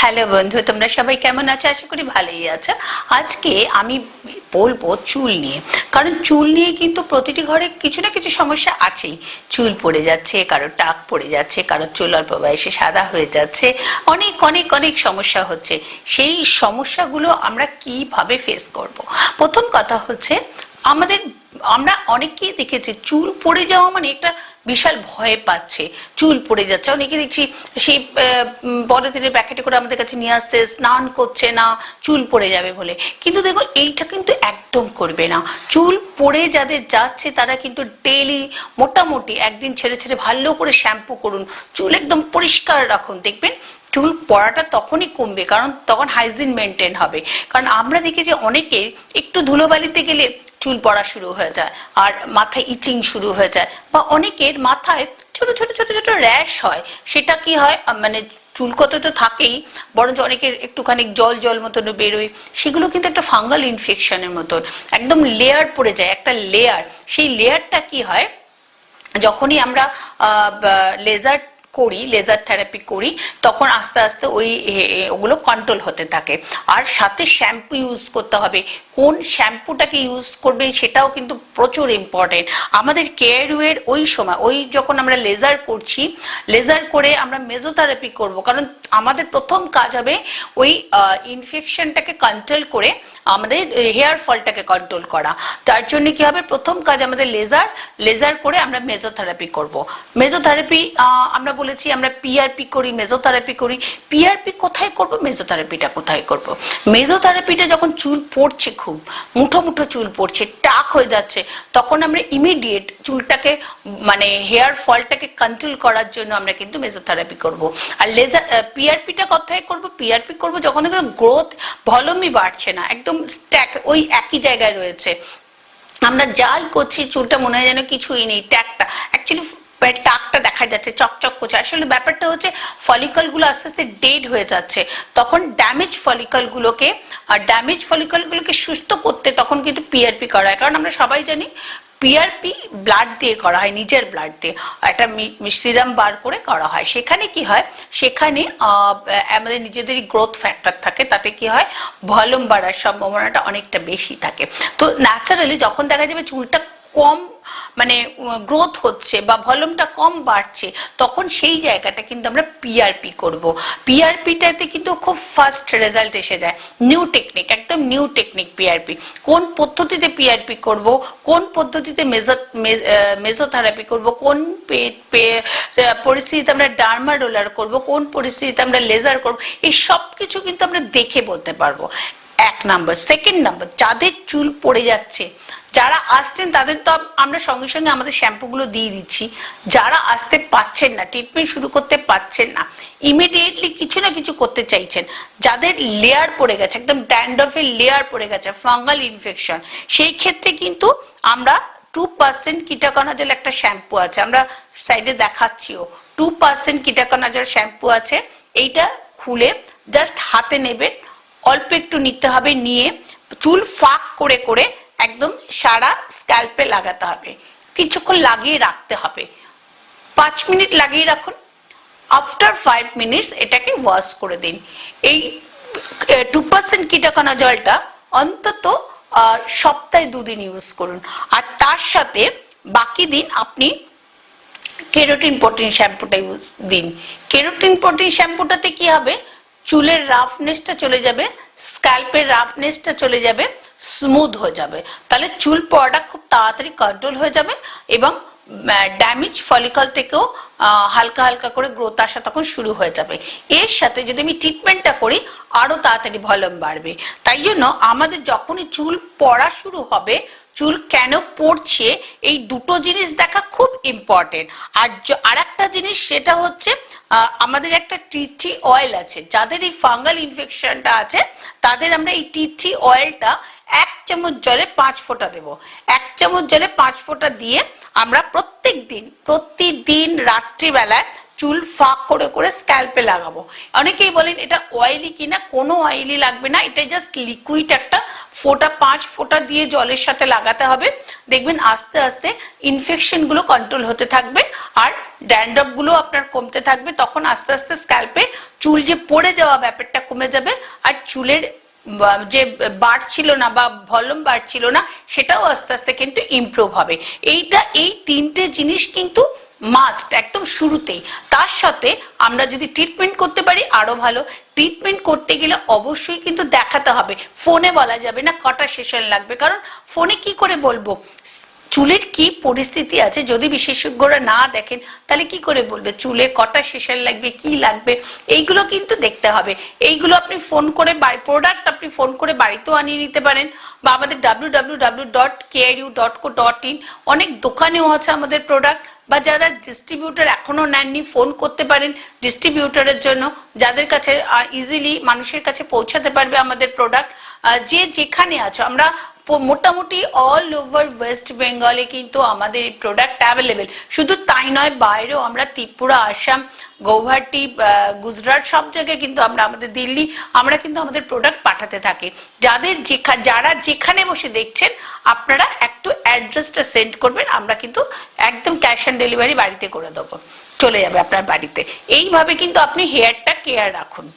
Hello বন্ধু, তোমরা সবাই কেমন আছো? আশা করি ভালোই আছো। আজকে আমি বলব চুল নিয়ে। কারণ চুল নিয়ে কিন্তু প্রতিটি ঘরে কিছু না কিছু সমস্যা আছেই। চুল পড়ে যাচ্ছে কারও টাক পড়ে যাচ্ছে কারও চুল অল্প বয়সে সাদা হয়ে যাচ্ছে। অনেক অনেক অনেক সমস্যা হচ্ছে। সেই সমস্যাগুলো আমরা কীভাবে ফেস করব। প্রথম কথা হচ্ছে আমাদের, আমরা অনেকেই দেখেছি চুল পড়ে যাওয়া মানে একটা বিশাল ভয় পাচ্ছে, চুল পড়ে যাচ্ছে। অনেকে দেখছি সেই পলিথিনের প্যাকেটে করে আমাদের কাছে নিয়ে আসছে, স্নান করছে না, চুল পড়ে যাবে বলে। কিন্তু দেখো এইটা কিন্তু একদম করবে না। চুল পড়ে যাদের যাচ্ছে, তারা কিন্তু ডেলি মোটামুটি একদিন ছেড়ে ছেড়ে ভালো করে শ্যাম্পু করুন। চুল একদম পরিষ্কার রাখুন। দেখবেন, চুল পড়াটা তখনই কমবে, কারণ তখন হাইজিন মেনটেন হবে। কারণ আমরা দেখি যে অনেকের একটু ধুলোবালিতে গেলে চুল পড়া শুরু হয়ে যায়, আর মাথায় ইচিং শুরু হয়ে যায়, বা অনেকের মাথায় ছোট ছোট ছোট ছোট র্যাশ হয়, সেটা কি হয়? মানে চুলকতে তো থাকেই, বরঞ্চ অনেকের একটুখানি জল জল মতন বেরোয়, সেগুলো কিন্তু একটা ফাঙ্গাল ইনফেকশনের মতন, একদম লেয়ার পড়ে যায়, একটা লেয়ার সেই লেয়ারটা কি হয়? যখনই আমরা লেজার করি লেজার থেরাপি করি, তখন আস্তে আস্তে ওই ওগুলো কন্ট্রোল হতে থাকে, আর সাথে শ্যাম্পু ইউজ করতে হবে কোন শ্যাম্পুটাকে ইউজ করবেন সেটাও কিন্তু প্রচুর ইম্পর্টেন্ট আমাদের কেয়ারওয়ের ওই সময়, ওই যখন আমরা লেজার করছি লেজার করে আমরা মেজোথেরাপি করব। কারণ আমাদের প্রথম কাজ হবে ওই ইনফেকশনটাকে কন্ট্রোল করে আমাদের হেয়ার ফলটাকে কন্ট্রোল করা। তার জন্য কি হবে? প্রথম কাজ আমাদের লেজার লেজার করে আমরা মেজোথেরাপি করব। মেজোথেরাপি আমরা বলেছি আমরা পিআরপি করি মেজোথেরাপি করি। পিআরপি কোথায় করব? মেজোথেরাপিটা কোথায় করব? মেজোথেরাপিটা যখন চুল পড়ছে খুব মুঠো মুঠো চুল পড়ছে, টাক হয়ে যাচ্ছে। তখন আমরা ইমিডিয়েট চুলটাকে মানে হেয়ার ফলটাকে কন্ট্রোল করার জন্য আমরা কিন্তু মেজোথেরাপি করব। আর লেজার পিআরপিটা কোথায় করব? পিআরপি করব যখন গ্রোথ ভলমই বাড়ছে না, একদম স্ট্যাক ওই একই জায়গায় রয়েছে। আমরা যাই করছি, চুলটা মনে হয় যেন কিছুই নেই, ট্যাকটা। অ্যাকচুয়ালি টাকটা দেখা যাচ্ছে, চকচক করছে। আসলে ব্যাপারটা হচ্ছে ফলিকলগুলো আস্তে আস্তে ডেড হয়ে যাচ্ছে। তখন ড্যামেজ ফলিকল গুলোকে আর ড্যামেজ ফলিকল গুলোকে সুস্থ করতে তখন কিন্তু পিআরপি করা হয়। কারণ আমরা সবাই জানি পিআরপি ব্লাড দিয়ে করা হয়, নিজের ব্লাড দিয়ে। একটা সিরাম বার করে করা হয়। সেখানে কি হয়, সেখানে আমাদের নিজেদেরই গ্রোথ ফ্যাক্টর থাকে। তাতে কি হয়, ভলিউম বাড়ার সম্ভাবনাটা অনেকটা বেশি থাকে। তো ন্যাচারালি যখন দেখা যাবে চুলটা কম মানে গ্রোথ হচ্ছে বা ভলিউমটা কম বাড়ছে, তখন সেই জায়গাটা কিন্তু আমরা পিআরপি করব। পিআরপিটাতে কিন্তু খুব ফাস্ট রেজাল্ট এসে যায়। নিউ টেকনিক একদম নিউ টেকনিক পিআরপি কোন পদ্ধতিতে পিআরপি করব, কোন পদ্ধতিতে মেজো মেজোথেরাপি করব, কোন পরিস্থিতিতে আমরা ডার্মা রোলার করব, কোন পরিস্থিতিতে আমরা লেজার করব, এই সব কিছু কিন্তু আমরা দেখে বলতে পারব। এক নাম্বার। সেকেন্ড নাম্বার, যাদের চুল পড়ে যাচ্ছে, যারা আসছেন তাদের তো আমরা সঙ্গে সঙ্গে আমাদের শ্যাম্পুগুলো দিয়ে দিচ্ছি। যারা আসতে পাচ্ছেন না ট্রিটমেন্ট শুরু করতে পাচ্ছেন না ইমিডিয়েটলি কিছু না কিছু করতে চাইছেন। যাদের লেয়ার পড়ে গেছে, একদম ড্যান্ডফের লেয়ার পড়ে গেছে ফাঙ্গাল ইনফেকশন সেই ক্ষেত্রে কিন্তু আমরা টু পার্সেন্ট কিটাকনাজল একটা শ্যাম্পু আছে। আমরা সাইডে দেখাচ্ছিও টু পার্সেন্ট কিটাকনাজল শ্যাম্পু আছে। এইটা খুলে জাস্ট হাতে নেবেন অল্প একটু নিতে হবে, নিয়ে চুল ফাঁক করে করে একদম সারা স্ক্যাল্পে লাগাতে হবে। কিছুক্ষণ লাগিয়ে রাখতে হবে। পাঁচ মিনিট লাগিয়ে রাখুন। আফটার ফাইভ মিনিটস এটাকে ওয়াশ করে দিন। এই টু পার্সেন্ট কীটকানা জলটা অন্তত সপ্তাহে দুদিন ইউজ করুন। আর তার সাথে বাকি দিন আপনি কেরোটিন প্রোটিন শ্যাম্পুটা ইউজ দিন। কেরোটিন প্রোটিন শ্যাম্পুটাতে কি হবে? চুলের রাফনেসটা চলে যাবে স্ক্যাল্পের রাফনেসটা চলে যাবে স্মুথ হয়ে যাবে। তাহলে চুল পড়াটা খুব তাড়াতাড়ি কন্ট্রোল হয়ে যাবে এবং ড্যামেজ ফলিকল থেকেও হালকা হালকা করে গ্রোথ আসা তখন শুরু হয়ে যাবে। এর সাথে যদি আমি ট্রিটমেন্টটা করি আরও তাড়াতাড়ি ভলিউম বাড়বে। তাই জন্য আমাদের যখনই চুল পড়া শুরু হবে, চুল কেন পড়ছে, এই দুটো জিনিস দেখা খুব ইম্পর্টেন্ট আর আর একটা জিনিস সেটা হচ্ছে আমাদের একটা টি থ্রি অয়েল আছে। যাদের এই ফাঙ্গাল ইনফেকশনটা আছে, তাদের আমরা এই টি থ্রি অয়েলটা এক চামচ জলে পাঁচ ফোঁটা দেব। এক চামচ জলে পাঁচ ফোঁটা দিয়ে আমরা প্রত্যেক দিন প্রতিদিন রাত্রিবেলায় চুল ফাঁক করে করে স্ক্যাল্পে লাগাবো। অনেকেই বলেন, এটা অয়েলি কিনা? কোনো অয়েলি লাগবে না। এটা জাস্ট লিকুইড একটা ফোঁটা, পাঁচ ফোঁটা দিয়ে জলের সাথে লাগাতে হবে। দেখবেন আস্তে আস্তে ইনফেকশনগুলো কন্ট্রোল হতে থাকবে আর ড্যান্ড্রফগুলো আপনার কমতে থাকবে। তখন আস্তে আস্তে স্ক্যাল্পে চুল যে পড়ে যাওয়া ব্যাপারটা কমে যাবে আর চুলের যে বাড়ছিল না বা ভলিউম বাড়ছিল না, সেটাও আস্তে আস্তে কিন্তু ইমপ্রুভ হবে। এইটা, এই তিনটে জিনিস কিন্তু মাস্ট একদম শুরুতেই। তার সাথে আমরা যদি ট্রিটমেন্ট করতে পারি, আরও ভালো। ট্রিটমেন্ট করতে গেলে অবশ্যই কিন্তু দেখাতে হবে। ফোনে বলা যাবে না কটা সেশন লাগবে। কারণ ফোনে কি করে বলব? চুলের কি পরিস্থিতি আছে? যদি বিশেষজ্ঞরা না দেখেন, তাহলে কি করে বলবে? চুলের কটা সেশন লাগবে, কি লাগবে? এইগুলো কিন্তু দেখতে হবে। এইগুলো আপনি ফোন করে বাড়ি প্রোডাক্ট আপনি ফোন করে বাড়িতেও আনিয়ে নিতে পারেন বা আমাদের W W dot KRU dot co dot in অনেক দোকানেও আছে আমাদের প্রোডাক্ট বা যারা ডিস্ট্রিবিউটার এখনও নেননি, ফোন করতে পারেন ডিস্ট্রিবিউটারের জন্য, যাদের কাছে ইজিলি মানুষের কাছে পৌঁছাতে পারবে আমাদের প্রোডাক্ট যে যেখানে আছো, আমরা মোটামুটি অল ওভার ওয়েস্ট বেঙ্গলে কিন্তু আমাদের এই প্রোডাক্ট অ্যাভেলেবেল শুধু তাই নয়, বাইরেও আমরা ত্রিপুরা, আসাম, গৌহাটি গুজরাট সব জায়গায় কিন্তু আমরা আমাদের দিল্লি, আমরা কিন্তু আমাদের প্রোডাক্ট পাঠাতে থাকি। যাদের যারা যেখানে বসে দেখছেন, আপনারা একটু অ্যাড্রেসটা সেন্ড করবেন, আমরা কিন্তু একদম ক্যাশ অন ডেলিভারি বাড়িতে করে দেবো। চলে যাবে আপনার বাড়িতে। এইভাবে কিন্তু আপনি হেয়ারটা কেয়ার রাখুন।